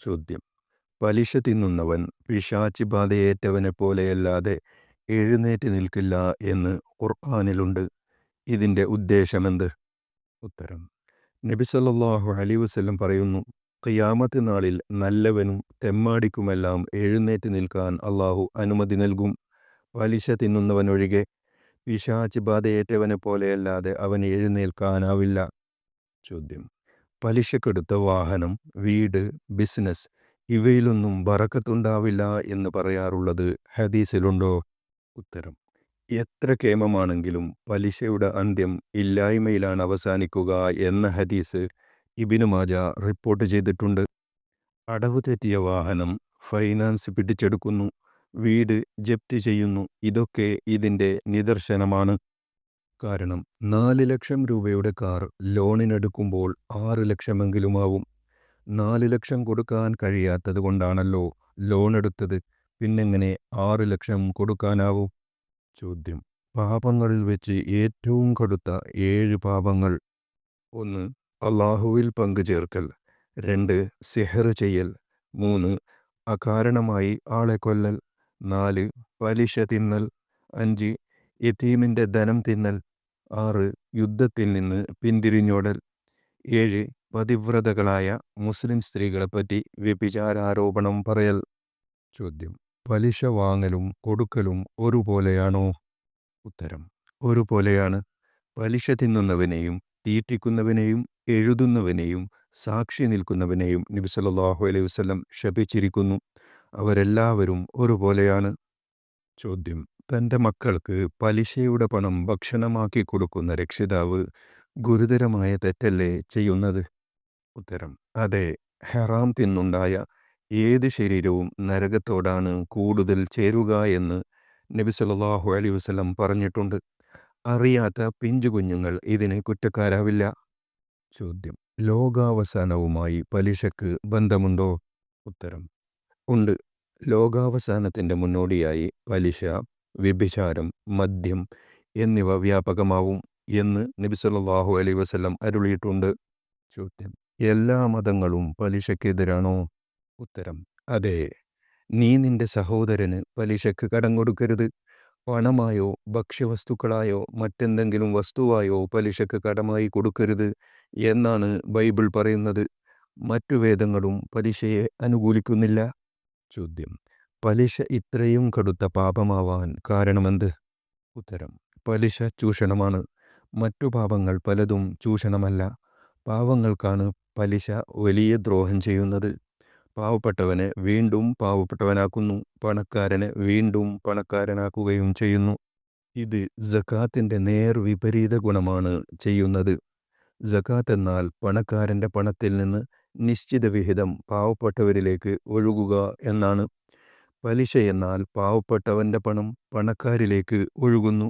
ചോദ്യം. പലിശ തിന്നുന്നവൻ പിശാചി ബാധയേറ്റവനെ പോലെയല്ലാതെ എഴുന്നേറ്റ് നിൽക്കില്ല എന്ന് ഖുർആാനിലുണ്ട്. ഇതിന്റെ ഉദ്ദേശമെന്ത്? ഉത്തരം. നബി സല്ലല്ലാഹു അലൈഹി വസല്ലം പറയുന്നു ഖിയാമത്ത് നാളിൽ നല്ലവനും തെമ്മാടിക്കുമെല്ലാം എഴുന്നേറ്റ് നിൽക്കാൻ അള്ളാഹു അനുമതി നൽകും. പലിശ തിന്നുന്നവനൊഴികെ പിശാചി ബാധയേറ്റവനെ പോലെയല്ലാതെ അവന് എഴുന്നേൽക്കാനാവില്ല. ചോദ്യം. പലിശക്കെടുത്ത വാഹനം വീട് ബിസിനസ് ഇവയിലൊന്നും ബറക്കത്തുണ്ടാവില്ല എന്ന് പറയാറുള്ളത് ഹദീസിലുണ്ടോ? ഉത്തരം എത്ര കേമമാണെങ്കിലും പലിശയുടെ അന്ത്യം ഇല്ലായ്മയിലാണ് അവസാനിക്കുക എന്ന ഹദീസ് ഇബിനു മാജ റിപ്പോർട്ട് ചെയ്തിട്ടുണ്ട്. അടവ് തെറ്റിയ വാഹനം ഫൈനാൻസ് പിടിച്ചെടുക്കുന്നു വീട് ജപ്തി ചെയ്യുന്നു ഇതൊക്കെ ഇതിന്റെ നിദർശനമാണ്. കാരണം നാല് ലക്ഷം രൂപയുടെ കാർ ലോണിനെടുക്കുമ്പോൾ ആറ് ലക്ഷമെങ്കിലുമാവും. നാല് ലക്ഷം കൊടുക്കാൻ കഴിയാത്തത് കൊണ്ടാണല്ലോ ലോൺ എടുത്തത് പിന്നെങ്ങനെ ആറ് ലക്ഷം കൊടുക്കാനാവും? ചോദ്യം. പാപങ്ങളിൽ വെച്ച് ഏറ്റവും കടുത്ത ഏഴ് പാപങ്ങൾ. ഒന്ന് അള്ളാഹുവിൽ പങ്കുചേർക്കൽ രണ്ട് സിഹർ ചെയ്യൽ. മൂന്ന് അകാരണമായി ആളെ കൊല്ലൽ. നാല് പലിശ തിന്നൽ. അഞ്ച് എത്തീമിന്റെ ധനം തിന്നൽ. ആറ് യുദ്ധത്തിൽ നിന്ന് പിന്തിരിഞ്ഞോടൽ. ഏഴ് പതിവ്രതകളായ മുസ്ലിം സ്ത്രീകളെപ്പറ്റി വ്യഭിചാരാരോപണം പറയൽ. ചോദ്യം പലിശ വാങ്ങലും കൊടുക്കലും ഒരുപോലെയാണോ? ഉത്തരം ഒരുപോലെയാണ്. പലിശ തിന്നുന്നവനെയും തീറ്റിക്കുന്നവനെയും എഴുതുന്നവനെയും സാക്ഷി നിൽക്കുന്നവനെയും നബി സല്ലല്ലാഹു അലൈഹി വസ്ലം ശപിച്ചിരിക്കുന്നു. അവരെല്ലാവരും ഒരുപോലെയാണ്. ചോദ്യം തന്റെ മക്കൾക്ക് പലിശയുടെ പണം ഭക്ഷണമാക്കി കൊടുക്കുന്ന രക്ഷിതാവ് ഗുരുതരമായ തെറ്റല്ലേ ചെയ്യുന്നത്? ഉത്തരം അതെ. ഹെറാം തിന്നുണ്ടായ ഏത് ശരീരവും നരകത്തോടാണ് കൂടുതൽ ചേരുക എന്ന് നബി സല്ലല്ലാഹു അലൈഹി വസല്ലം പറഞ്ഞിട്ടുണ്ട്. അറിയാത്ത പിഞ്ചു കുഞ്ഞുങ്ങൾ ഇതിന് കുറ്റക്കാരാവില്ല? ചോദ്യം ലോകാവസാനവുമായി പലിശക്ക് ബന്ധമുണ്ടോ? ഉത്തരം ഉണ്ട്. ലോകാവസാനത്തിന്റെ മുന്നോടിയായി പലിശ വ്യഭിചാരം മദ്യം എന്നിവ വ്യാപകമാവും എന്ന് നബി സല്ലല്ലാഹു അലൈഹി വസല്ലം അരുളിയിട്ടുണ്ട്. ചോദ്യം. എല്ലാ മതങ്ങളും പലിശക്കെതിരാണോ? ഉത്തരം. അതെ. നീ നിന്റെ സഹോദരന് പലിശക്ക് കടം കൊടുക്കരുത്. പണമായോ ഭക്ഷ്യവസ്തുക്കളായോ മറ്റെന്തെങ്കിലും വസ്തുവായോ പലിശക്ക് കടമായി കൊടുക്കരുത് എന്നാണ് ബൈബിൾ പറയുന്നത്. മറ്റു വേദങ്ങളും പലിശയെ അനുകൂലിക്കുന്നില്ല. ചോദ്യം. പലിശ ഇത്രയും കടുത്ത പാപമാവാൻ കാരണമെന്ത്? ഉത്തരം പലിശ ചൂഷണമാണ്. മറ്റു പാപങ്ങൾ പലതും ചൂഷണമല്ല. പാവങ്ങൾക്കാണ് പലിശ വലിയ ദ്രോഹം ചെയ്യുന്നത്. പാവപ്പെട്ടവനെ വീണ്ടും പാവപ്പെട്ടവനാക്കുന്നു. പണക്കാരനെ വീണ്ടും പണക്കാരനാക്കുകയും ചെയ്യുന്നു. ഇത് ജക്കാത്തിന്റെ നേർ വിപരീത ഗുണമാണ് ചെയ്യുന്നത്. ജക്കാത്ത് എന്നാൽ പണക്കാരന്റെ പണത്തിൽ നിന്ന് നിശ്ചിത വിഹിതം പാവപ്പെട്ടവരിലേക്ക് ഒഴുകുക എന്നാണ്. പലിശ എന്നാൽ പാവപ്പെട്ടവന്റെ പണം പണക്കാരിലേക്ക് ഒഴുകുന്നു.